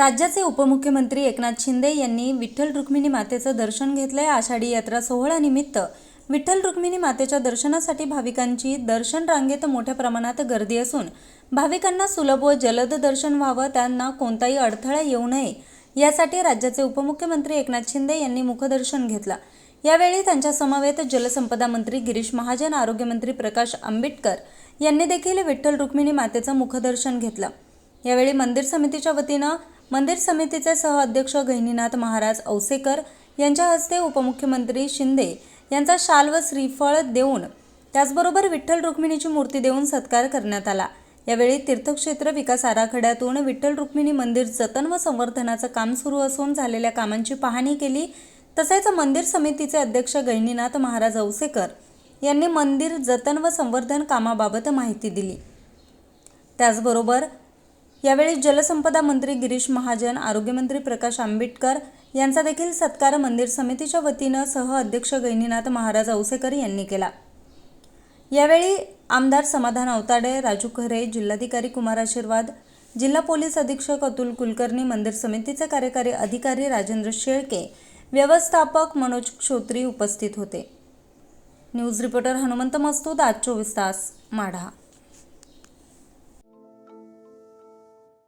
राज्याचे उपमुख्यमंत्री एकनाथ शिंदे यांनी विठ्ठल रुक्मिणी मातेचं दर्शन घेतलंय आषाढी यात्रा सोहळ्यानिमित्त विठ्ठल रुक्मिणी मातेच्या दर्शनासाठी भाविकांची दर्शन रांगेत मोठ्या प्रमाणात गर्दी असून भाविकांना सुलभ व जलद दर्शन व्हावं त्यांना कोणताही अडथळा येऊ नये. यासाठी राज्याचे उपमुख्यमंत्री एकनाथ शिंदे यांनी मुखदर्शन घेतलं. यावेळी त्यांच्या समवेत जलसंपदा मंत्री गिरीश महाजन आरोग्यमंत्री प्रकाश आंबेडकर यांनी देखील विठ्ठल रुक्मिणी मातेचं मुखदर्शन घेतलं. यावेळी मंदिर समितीच्या वतीनं मंदिर समितीचे सहअध्यक्ष गहिनीनाथ महाराज औसेकर यांच्या हस्ते उपमुख्यमंत्री शिंदे यांचा शाल व श्रीफळ देऊन त्याचबरोबर विठ्ठल रुक्मिणीची मूर्ती देऊन सत्कार करण्यात आला. यावेळी तीर्थक्षेत्र विकास आराखड्यातून विठ्ठल रुक्मिणी मंदिर जतन व संवर्धनाचं काम सुरू असून झालेल्या कामांची पाहणी केली. तसेच मंदिर समितीचे अध्यक्ष गहिनीनाथ महाराज औसेकर यांनी मंदिर जतन व संवर्धन कामाबाबत माहिती दिली. त्याचबरोबर यावेळी जलसंपदा मंत्री गिरीश महाजन आरोग्यमंत्री प्रकाश आंबेडकर यांचा देखील सत्कार मंदिर समितीच्या वतीनं सह अध्यक्ष गैनीनाथ महाराज औसेकर यांनी केला. यावेळी आमदार समाधान अवताडे राजू खरे जिल्हाधिकारी कुमार आशीर्वाद जिल्हा पोलीस अधीक्षक अतुल कुलकर्णी मंदिर समितीचे कार्यकारी अधिकारी राजेंद्र शेळके व्यवस्थापक मनोज क्षोत्री उपस्थित होते. न्यूज रिपोर्टर हनुमंत मस्तूद आज चोवीस तास माढा.